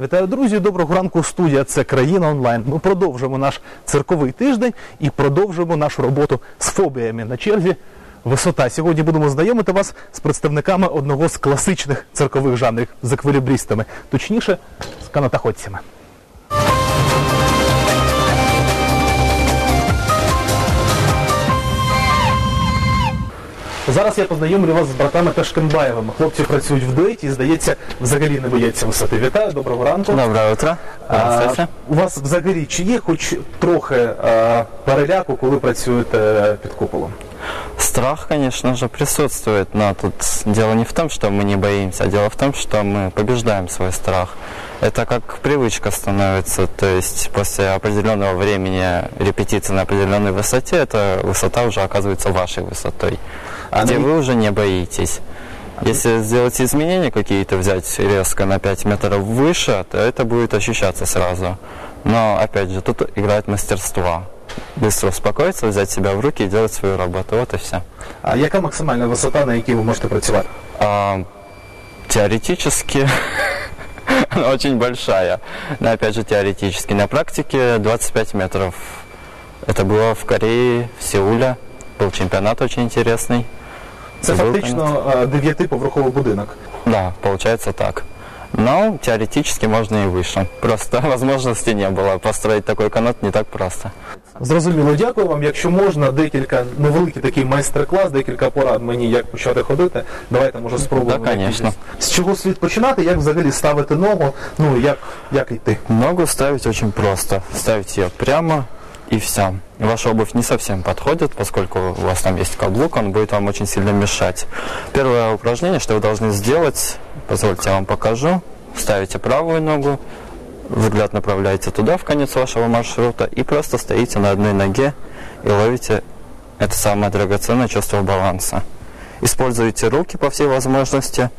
Вітаю, друзі! Доброго ранку, студія. Це країна онлайн. Ми продовжимо наш цирковий тиждень і продовжуємо нашу роботу з фобіями на черзі. Висота. Сьогодні будемо знайомити вас з представниками одного з класичних циркових жанрів з еквілібрістами, точніше, з канатоходцями. Зараз я познайомлю вас з братами Ташкенбаєвими. Хлопці працюють в дуеті і, здається, взагалі не бояться висоти. Вітаю, доброго ранку. Доброе утро. А, Здравствуйте. у вас взагалі чи є хоч трохи а, переляку, коли працюєте під куполом? Страх, конечно же, присутствует, но тут дело не в том, что мы не боимся, а дело в том, что мы побеждаем свой страх. Это как привычка становится, то есть после определенного времени репетиции на определенной высоте, эта высота уже оказывается вашей высотой, А где на- вы уже не боитесь. Если сделать изменения какие-то, взять резко на 5 метров выше, то это будет ощущаться сразу. Но, опять же, тут играет мастерство. Быстро успокоиться, взять себя в руки и делать свою работу. Вот и все. А яка максимальна висота, на якій ви можете працювати? А, теоретически она очень большая. Но опять же теоретически. На практике 25 метров. Это было в Корее, в Сеуле. Был чемпионат очень интересный. Це Был фактично а, дев'ятиповерховий будинок. Да, получается так. Но теоретически можно и выше. Просто возможности не было. Построить такой канат не так просто. Зрозуміло, дякую вам. Якщо можна, декілька невеликий такий майстер-клас, декілька порад мені, як почати ходити. Давайте може спробуємо. Да, конечно. якісь. З чого слід починати, як взагалі ставити ногу, ну як, як йти? Ногу ставить очень просто. Ставить ее прямо и все. Ваша обувь не совсем подходит, поскольку у вас там есть каблук, он будет вам очень сильно мешать. Первое упражнение, что вы должны сделать, позвольте я вам покажу. Ставите правую ногу, взгляд направляете туда, в конец вашего маршрута, и просто стоите на одной ноге и ловите это самое драгоценное чувство баланса. Используйте руки по всей возможности,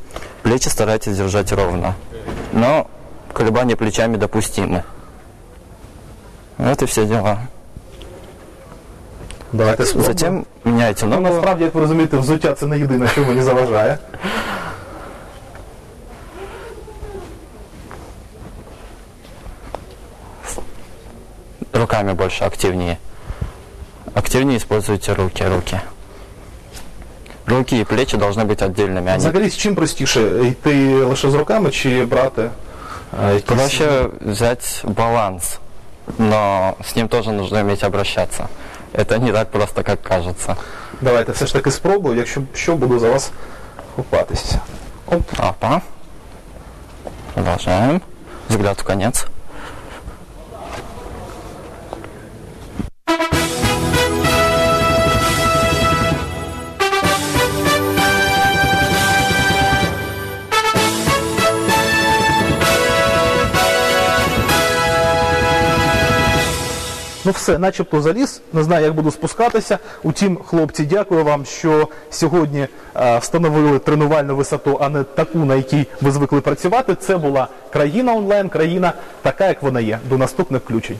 плечи старайтесь держать ровно. Но колебания плечами допустимы. И все дела. Давайте спробуємо. Затем меняйте Ну, ногу. насправді, як ви розумієте, взуття це не єдине, що мені заважає. Руками больше активнее. Активнее используйте руки, руки. Руки и плечи должны быть отдельными. Они Взагалі, з чим простіше йти лише з руками чи брати? а, якісь- проще взять баланс, но с ним тоже нужно уметь обращаться. Это не так просто, как кажется. Давайте все ж таки спробую, якщо що, буду за вас хопатися. Оп. Опа. Продолжаем. Взгляд в конец. Ну все, начебто заліз. Не знаю, як буду спускатися. Утім, хлопці, дякую вам, що сьогодні е, встановили тренувальну висоту, а не таку, на якій ви звикли працювати. Це була країна онлайн, країна така, як вона є. До наступних включень.